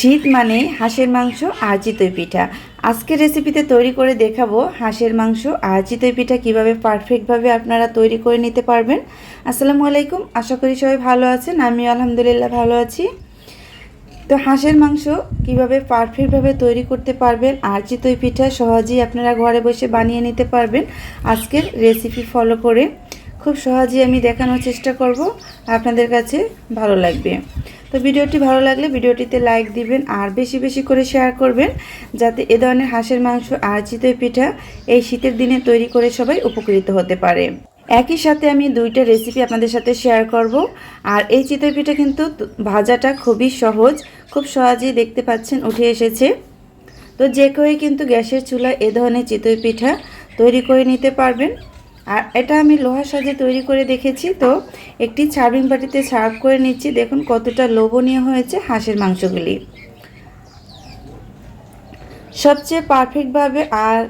শীত মানে হাঁসের মাংস আর চিতই পিঠা। আজকের রেসিপিতে তৈরি করে দেখাবো হাঁসের মাংস আর চিতই পিঠা কীভাবে পারফেক্টভাবে আপনারা তৈরি করে নিতে পারবেন। আসসালামু আলাইকুম, আশা করি সবাই ভালো আছেন আমি আলহামদুলিল্লাহ ভালো আছি। তো হাঁসের মাংস কীভাবে পারফেক্টভাবে তৈরি করতে পারবেন আর চিতই পিঠা সহজেই আপনারা ঘরে বসে বানিয়ে নিতে পারবেন। আজকের রেসিপি ফলো করে খুব সহজেই আমি দেখানোর চেষ্টা করব, আপনাদের কাছে ভালো লাগবে। তো ভিডিওটি ভালো লাগলে ভিডিওটিতে লাইক দিবেন আর বেশি বেশি করে শেয়ার করবেন, যাতে এ ধরনের হাঁসের মাংস আর চিতই পিঠা এই শীতের দিনে তৈরি করে সবাই উপকৃত হতে পারে। একই সাথে আমি দুইটা রেসিপি আপনাদের সাথে শেয়ার করব, আর এই চিতই পিঠা কিন্তু ভাজাটা খুবই সহজ, খুব সহজেই দেখতে পাচ্ছেন উঠে এসেছে। তো যে কেউই কিন্তু গ্যাসের চুলায় এ ধরনের চিতই পিঠা তৈরি করে নিতে পারবেন। আর এটা আমি লোহার সাজে তৈরি করে দেখেছি, তো একটি সার্ভিং বাটিতে সার্ভ করে নিচ্ছি। দেখুন কতটা লোভনীয় হয়েছে হাঁসের মাংসগুলি। সবচেয়ে পারফেক্টভাবে আর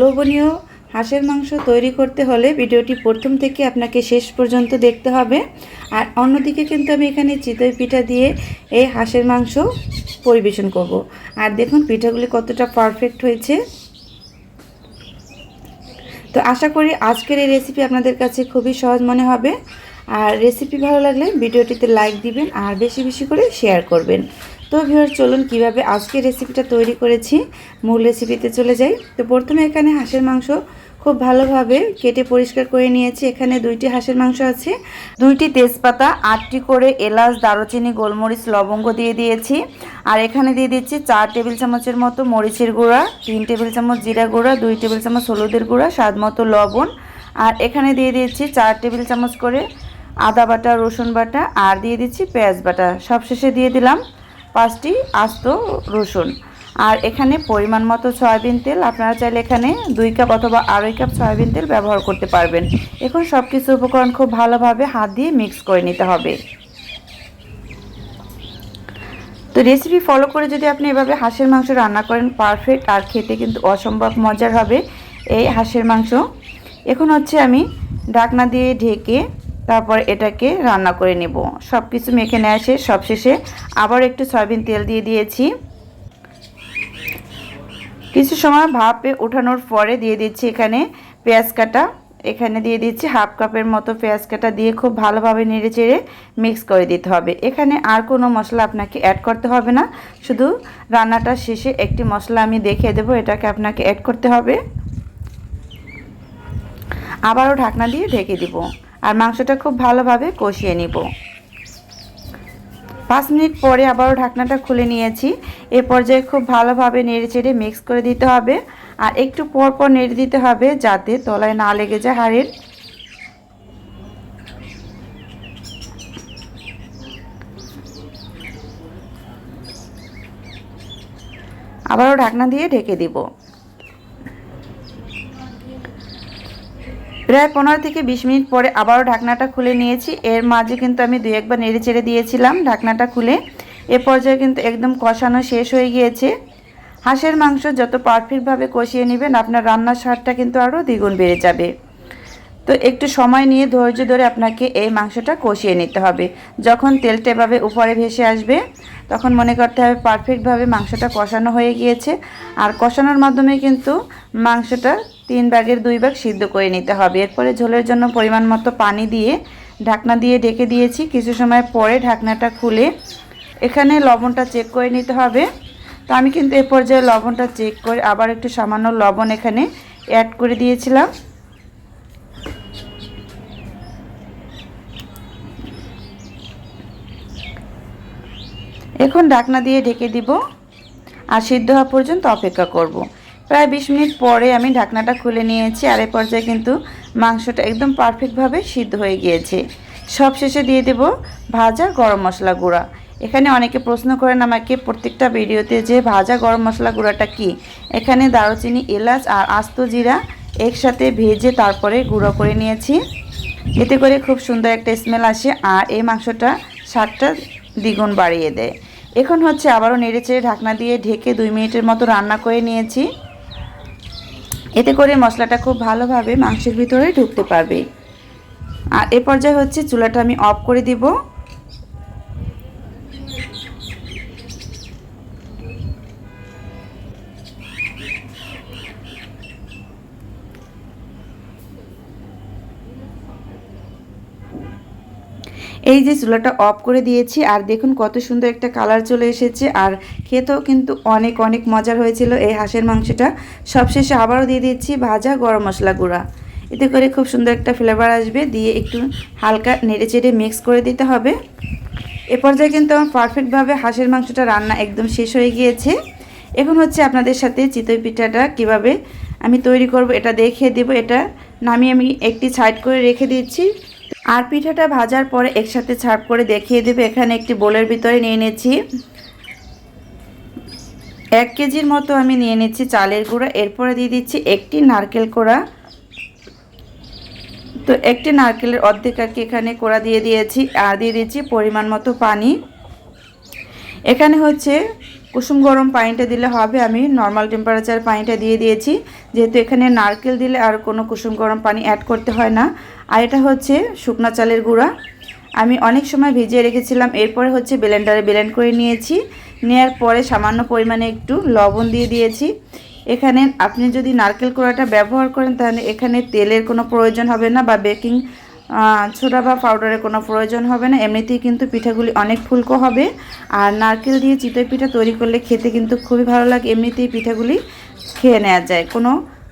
লোভনীয় হাঁসের মাংস তৈরি করতে হলে ভিডিওটি প্রথম থেকে আপনাকে শেষ পর্যন্ত দেখতে হবে। আর অন্যদিকে কিন্তু আমি এখানে চিতই পিঠা দিয়ে এই হাঁসের মাংস পরিবেশন করব। আর দেখুন পিঠাগুলি কতটা পারফেক্ট হয়েছে। তো আশা করি আজকের এই রেসিপি আপনাদের কাছে খুবই সহজ মনে হবে। আর রেসিপি ভালো লাগলে ভিডিওটিতে লাইক দিবেন আর বেশি বেশি করে শেয়ার করবেন। তো ভিউয়ার চলুন কীভাবে আজকের রেসিপিটা তৈরি করেছি, মূল রেসিপিতে চলে যাই। তো প্রথমে এখানে হাঁসের মাংস খুব ভালোভাবে কেটে পরিষ্কার করে নিয়েছি। এখানে দুইটি হাঁসের মাংস আছে, দুইটি তেজপাতা, আটটি করে এলাচ, দারুচিনি, গোলমরিচ, লবঙ্গ দিয়ে দিয়েছি। আর এখানে দিয়ে দিচ্ছি চার টেবিল চামচের মতো মরিচের গুঁড়া, তিন টেবিল চামচ জিরা গুঁড়া, দুই টেবিল চামচ হলুদের গুঁড়া স্বাদ মতো লবণ। আর এখানে দিয়ে দিয়েছি চার টেবিল চামচ করে আদা বাটা, রসুন বাটা, আর দিয়ে দিচ্ছি পেঁয়াজ বাটা। সবশেষে দিয়ে দিলাম পাঁচটি আস্ত রসুন। আর এখানে পরিমাণ মতো সয়াবিন তেল। আপনারা চাইলে এখানে দুই কাপ অথবা আড়াই কাপ সয়াবিন তেল ব্যবহার করতে পারবেন। এখন সব কিছু উপকরণ খুব ভালোভাবে হাত দিয়ে মিক্স করে নিতে হবে। তো রেসিপি ফলো করে যদি আপনি এভাবে হাঁসের মাংস রান্না করেন, পারফেক্ট। আর খেতে কিন্তু অসম্ভব মজার হবে এই হাঁসের মাংস। এখন হচ্ছে আমি ঢাকনা দিয়ে ঢেকে তারপর এটাকে রান্না করে নেব। সব কিছু মেখে নেওয়া শেষ সবশেষে আবার একটু সয়াবিন তেল দিয়ে দিয়েছি। কিছু সময় ভাপে ওঠানোর পরে দিয়ে দিচ্ছি এখানে পেঁয়াজ কাটা। এখানে দিয়ে দিচ্ছি হাফ কাপের মতো পেঁয়াজ কাটা দিয়ে খুব ভালোভাবে নেড়ে চেড়ে মিক্স করে দিতে হবে। এখানে আর কোনো মশলা আপনাকে অ্যাড করতে হবে না। শুধু রান্নাটা শেষে একটি মশলা আমি দেখিয়ে দেবো, এটাকে আপনাকে অ্যাড করতে হবে। আবারও ঢাকনা দিয়ে ঢেকে দিব। আর মাংসটা খুব ভালোভাবে কষিয়ে নিব। পাঁচ মিনিট পরে আবারও ঢাকনাটা খুলে নিয়েছি। এ পর্যায়ে খুব ভালোভাবে নেড়ে চেড়ে মিক্স করে দিতে হবে। আর একটু পর পর নেড়ে দিতে হবে যাতে তলায় না লেগে যায় হাড়ের। আবারও ঢাকনা দিয়ে ঢেকে দিব। প্রায় পনেরো থেকে বিশ মিনিট পরে আবারও ঢাকনাটা খুলে নিয়েছি। এর মাঝে কিন্তু আমি দু একবার নেড়ে চেড়ে দিয়েছিলাম ঢাকনাটা খুলে। এ পর্যায়ে কিন্তু একদম কষানো শেষ হয়ে গিয়েছে। হাঁসের মাংস যত পারফেক্টভাবে কষিয়ে নেবেন, আপনার রান্নার স্বাদটা কিন্তু আরও দ্বিগুণ বেড়ে যাবে। তো একটু সময় নিয়ে ধৈর্য ধরে আপনাকে এই মাংসটা কষিয়ে নিতে হবে। যখন তেলটা এভাবে উপরে ভেসে আসবে, তখন মনে করতে হবে পারফেক্টভাবে মাংসটা কষানো হয়ে গিয়েছে। আর কষানোর মাধ্যমে কিন্তু মাংসটা তিন ভাগের দুই ভাগ সিদ্ধ করে নিতে হবে। এরপরে ঝোলের জন্য পরিমাণ মতো পানি দিয়ে ঢাকনা দিয়ে ঢেকে দিয়েছি। কিছু সময় পরে ঢাকনাটা খুলে এখানে লবণটা চেক করে নিতে হবে। তো আমি কিন্তু এ পর্যায়ে লবণটা চেক করে আবার একটু সামান্য লবণ এখানে অ্যাড করে দিয়েছিলাম। এখন ঢাকনা দিয়ে ঢেকে দিব আর সিদ্ধ হওয়া পর্যন্ত অপেক্ষা করব। প্রায় বিশ মিনিট পরে আমি ঢাকনাটা খুলে নিয়েছি আর এ পর্যায়ে কিন্তু মাংসটা একদম পারফেক্টভাবে সিদ্ধ হয়ে গিয়েছে। সব শেষে দিয়ে দেব ভাজা গরম মশলা গুঁড়া। এখানে অনেকে প্রশ্ন করেন আমাকে, প্রত্যেকটা ভিডিওতে যে ভাজা গরম মশলা গুঁড়াটা কি? এখানে দারুচিনি, এলাচ আর আস্ত জিরা একসাথে ভেজে তারপরে গুঁড়ো করে নিয়েছি। এতে করে খুব সুন্দর একটা স্মেল আসে আর এই মাংসটা স্বাদটা দ্বিগুণ বাড়িয়ে দেয়। এখন হচ্ছে আবারও নেড়ে চেড়ে ঢাকনা দিয়ে ঢেকে দুই মিনিটের মতো রান্না করে নিয়েছি। এতে করে মশলাটা খুব ভালোভাবে মাংসের ভিতরে ঢুকতে পারবে। আর এ পর্যায়ে হচ্ছে চুলাটা আমি অফ করে দিব। এই যে চুলাটা অফ করে দিয়েছি, আর দেখুন কত সুন্দর একটা কালার চলে এসেছে, আর খেতেও কিন্তু অনেক অনেক মজার হয়েছিল এই হাঁসের মাংসটা। সবশেষে আবারও দিয়ে দিচ্ছি ভাজা গরম মশলা গুঁড়া। এতে করে খুব সুন্দর একটা ফ্লেভার আসবে, দিয়ে একটু হালকা নেড়ে চেড়ে মিক্স করে দিতে হবে। এ পর্যায়ে কিন্তু আমার পারফেক্টভাবে হাঁসের মাংসটা রান্না একদম শেষ হয়ে গিয়েছে। এখন হচ্ছে আপনাদের সাথে চিতই পিঠাটা কীভাবে আমি তৈরি করব এটা দেখিয়ে দেব। এটা নামিয়ে আমি একটি সাইড করে রেখে দিচ্ছি। আর পিঠাটা ভাজার পরে একসাথে ছাপ করে দেখিয়ে দেবে। এখানে একটি বোলের ভিতরে নিয়ে নিয়েছি এক কেজির মতো আমি নিয়ে নিচ্ছি চালের গুঁড়া। এরপরে দিয়ে দিচ্ছি একটি নারকেল কোড়া। তো একটি নারকেলের অর্ধেক আর কি এখানে কোড়া দিয়ে দিয়েছি। আর দিয়ে দিচ্ছি পরিমাণ মতো পানি। এখানে হচ্ছে কুসুম গরম পানিটা দিলে হবে, আমি নর্মাল টেম্পারেচার পানিটা দিয়ে দিয়েছি। যেহেতু এখানে নারকেল দিলে আর কোনো কুসুম গরম পানি অ্যাড করতে হয় না। আর এটা হচ্ছে শুকনা চালের গুঁড়া। আমি অনেক সময় ভিজিয়ে রেখেছিলাম, এরপরে হচ্ছে ব্লেন্ডারে ব্লেন্ড করে নিয়েছি। নেওয়ার পরে সামান্য পরিমাণে একটু লবণ দিয়ে দিয়েছি। এখানে আপনি যদি নারকেল কোড়াটা ব্যবহার করেন, তাহলে এখানে তেলের কোনো প্রয়োজন হবে না বা বেকিং ছোটা বা পাউডারের কোনো প্রয়োজন হবে না। এমনিতেই কিন্তু পিঠাগুলি অনেক ফুলকো হবে। আর নারকেল দিয়ে চিতই পিঠা তৈরি করলে খেতে কিন্তু খুবই ভালো লাগে। এমনিতেই পিঠাগুলি খেয়ে নেওয়া যায়। কোনো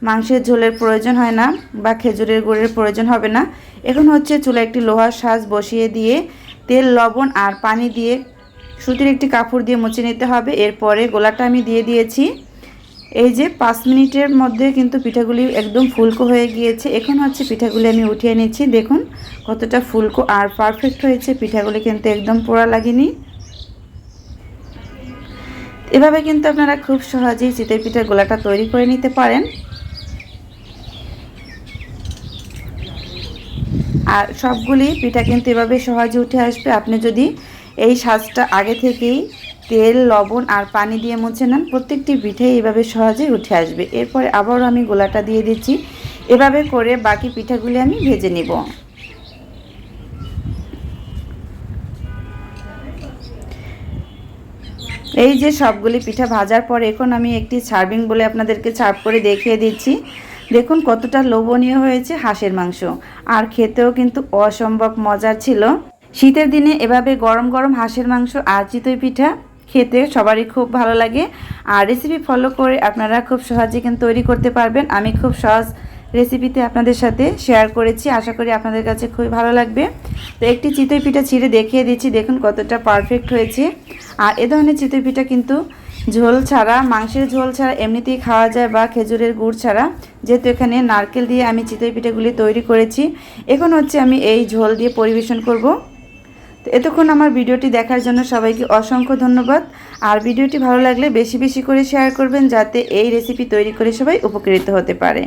মাংসের ঝোলের প্রয়োজন হয় না বা খেজুরের গুড়ের প্রয়োজন হবে না। এখন হচ্ছে চুলা একটি লোহার সাজ বসিয়ে দিয়ে তেল, লবণ আর পানি দিয়ে সুতির একটি কাপড় দিয়ে মুছে নিতে হবে। এরপরে গোলাটা আমি দিয়ে দিয়েছি। এই যে পাঁচ মিনিটের মধ্যে কিন্তু পিঠাগুলি একদম ফুলকো হয়ে গিয়েছে। এখন হচ্ছে পিঠাগুলি আমি উঠিয়ে নিচ্ছি। দেখুন কতটা ফুলকো আর পারফেক্ট হয়েছে। পিঠাগুলি কিন্তু একদম পোড়া লাগেনি। এভাবে কিন্তু আপনারা খুব সহজেই চিতই পিঠার গোলাটা তৈরি করে নিতে পারেন। আর সবগুলি পিঠা কিন্তু এভাবে সহজে উঠে আসবে। আপনি যদি এই সাজটা আগে থেকেই তেল, লবণ আর পানি দিয়ে মুছে নেন। প্রত্যেকটি পিঠে এইভাবে সহজেই উঠে আসবে। এরপরে আবারও আমি গোলাটা দিয়ে দিচ্ছি। এভাবে করে বাকি পিঠাগুলি আমি ভেজে নিব। এই যে সবগুলি পিঠা ভাজার পর এখন আমি একটি সার্ভিং বলে আপনাদেরকে সার্ভ করে দেখিয়ে দিচ্ছি। দেখুন কতটা লোভনীয় হয়েছে হাঁসের মাংস। আর খেতেও কিন্তু অসম্ভব মজার ছিল। শীতের দিনে এভাবে গরম গরম হাঁসের মাংস আর চিতই পিঠা খেতে সবারই খুব ভালো লাগে। আর রেসিপি ফলো করে আপনারা খুব সহজে কিন্তু তৈরি করতে পারবেন। আমি খুব সহজ রেসিপিতে আপনাদের সাথে শেয়ার করেছি। আশা করি আপনাদের কাছে খুবই ভালো লাগবে। তো একটি চিতই পিঠা ছিঁড়ে দেখিয়ে দিচ্ছি। দেখুন কতটা পারফেক্ট হয়েছে। আর এ ধরনের চিতই পিঠা কিন্তু ঝোল ছাড়া, মাংসের ঝোল ছাড়া এমনিতেই খাওয়া যায় বা খেজুরের গুড় ছাড়া। যেহেতু এখানে নারকেল দিয়ে আমি চিতই পিঠাগুলি তৈরি করেছি। এখন হচ্ছে আমি এই ঝোল দিয়ে পরিবেশন করব। তো এতক্ষণ আমার ভিডিওটি দেখার জন্য সবাইকে অসংখ্য ধন্যবাদ। আর ভিডিওটি ভালো লাগলে বেশি বেশি করে শেয়ার করবেন যাতে এই রেসিপি তৈরি করে সবাই উপকৃত হতে পারে।